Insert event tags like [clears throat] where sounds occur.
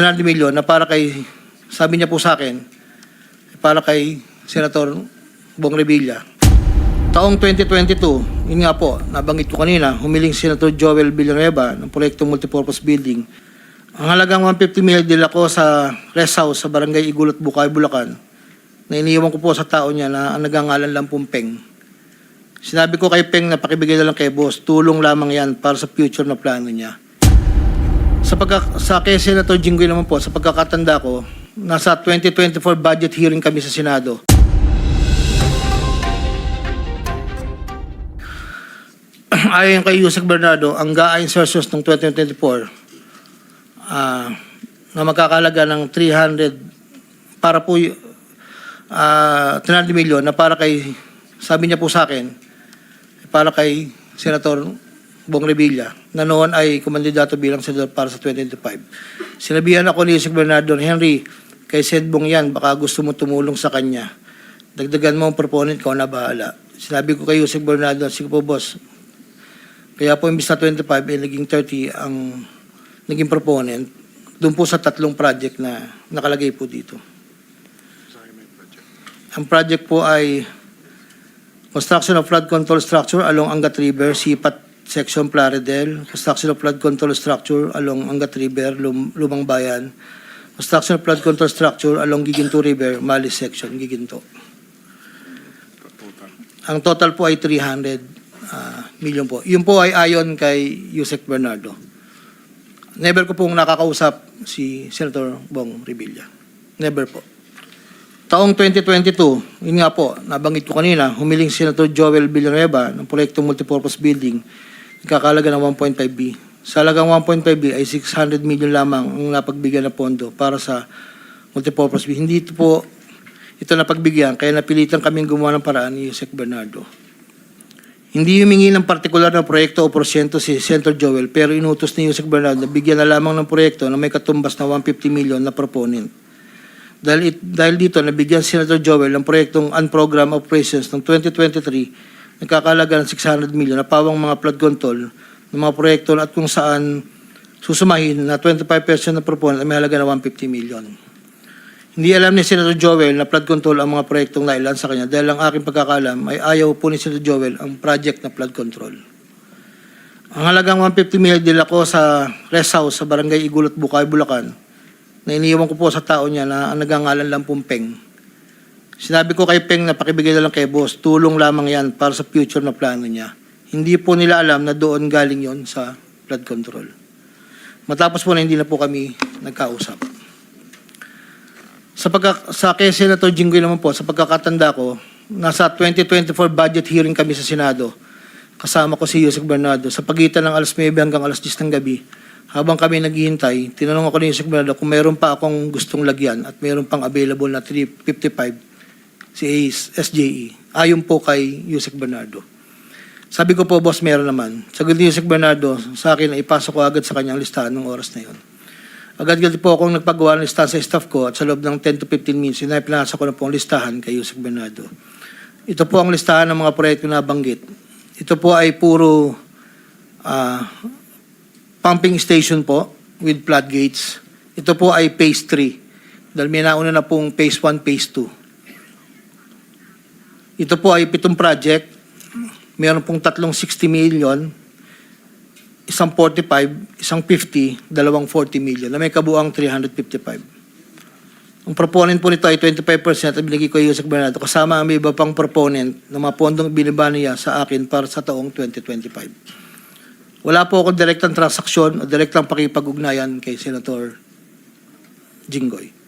300 million na para kay, sabi niya po sa akin, para kay Senator Bong Revilla. Taong 2022, yun nga po, nabanggit ko kanina, humiling si Senator Joel Villanueva ng proyektong multipurpose building. Ang halagang 150 million dila ko sa rest house sa barangay Igulat, Bukay, Bulacan, na iniiwan ko po sa tao niya na ang nagangalan lang pong Peng. Sinabi ko kay Peng na pakibigay na lang kay boss, tulong lamang yan para sa future na plano niya. Sa, pagka, sa kay Senator Jinggoy naman po, sa pagkakatanda ko, nasa 2024 budget hearing kami sa Senado. [clears throat] Ayon kay Yusek Bernardo, ang GAA insertions ng 2024 ah, na magkakalaga ng 300 para po y- ah, 300 million na para kay sabi niya po sa akin para kay Senator Bong Revilla na noon ay kumandidato bilang senador para sa 2025. Sinabihan ako ni Yusek Bernardo, Henry, kay Sed Bong yan, baka gusto mo tumulong sa kanya. Dagdagan mo ang proponent ko na bahala. Sinabi ko kay Yusek Bernardo, sige po boss, kaya po imbis na 25, eh, naging 30 ang naging proponent doon po sa tatlong project na nakalagay po dito. Ang project po ay construction of flood control structure along Angat River, Sipat Section Plaridel, construction of flood control structure along Angat River, Lum- Lumang Bayan, construction of flood control structure along Giginto River, Malis Section, Giginto. Ang total po ay 300 ah, million po. Yun po ay ayon kay Yusek Bernardo. Never ko pong nakakausap si Senator Bong Revilla. Never po. Taong 2022, yun nga po, nabanggit ko kanina, humiling si Senator Joel Villanueva ng proyektong multipurpose building, kakalaga ng 1.5B. Sa halagang 1.5B ay 600 million lamang ang napagbigyan na pondo para sa multipurpose building. Hindi ito po ito napagbigyan, kaya napilitan kaming gumawa ng paraan ni Yusek Bernardo. Hindi humingi ng partikular na proyekto o porsyento si Senator Joel pero inutos ni Yusek Bernardo na bigyan na lamang ng proyekto na may katumbas na 150 million na proponent. Dahil, it, dahil dito, nabigyan si Senator Joel ng proyektong unprogrammed operations ng 2023 nagkakalaga ng 600 million na pawang mga flood control ng mga proyekto at kung saan susumahin na 25% ng proponent ay may halaga na 150 million. Hindi alam ni Senator Joel na flood control ang mga proyektong nailan sa kanya dahil ang aking pagkakalam ay ayaw po ni Senator Joel ang project na flood control. Ang halagang 150 million dila ko sa rest house sa barangay Igulat, Bukay, Bulacan na iniiwan ko po sa tao niya na ang nagangalan lang pong Peng. Sinabi ko kay Peng na pakibigay na lang kay boss, tulong lamang yan para sa future na plano niya. Hindi po nila alam na doon galing yon sa flood control. Matapos po na hindi na po kami nagkausap. Sa, pagka, sa kay Senator Jinggoy naman po, sa pagkakatanda ko, nasa 2024 budget hearing kami sa Senado. Kasama ko si Yusek Bernardo. Sa pagitan ng alas 9 hanggang alas 10 ng gabi, habang kami naghihintay, tinanong ako ni Yusek Bernardo kung meron pa akong gustong lagyan at meron pang available na 355 si SJE. Ayon po kay Yusek Bernardo. Sabi ko po, boss, meron naman. Sagot ni Yusek Bernardo sa akin na ipasok ko agad sa kanyang listahan ng oras na yon. Agad-agad po akong nagpagawa ng listahan sa staff ko at sa loob ng 10 to 15 minutes, sinapinasa ko na po ang listahan kay Yusek Bernardo. Ito po ang listahan ng mga proyekto na banggit. Ito po ay puro ah, pumping station po with floodgates. Ito po ay phase 3. Dahil may nauna na pong phase 1, phase 2. Ito po ay pitong project. Meron pong tatlong 60 million, isang 45, isang 50, dalawang 40 million na may kabuang 355. Ang proponent po nito ay 25% at binigay ko yung Yusek Bernardo kasama ang iba pang proponent ng mga pondong binaba niya sa akin para sa taong 2025. Wala po akong direktang transaksyon o direktang pakipag-ugnayan kay Senator Jinggoy.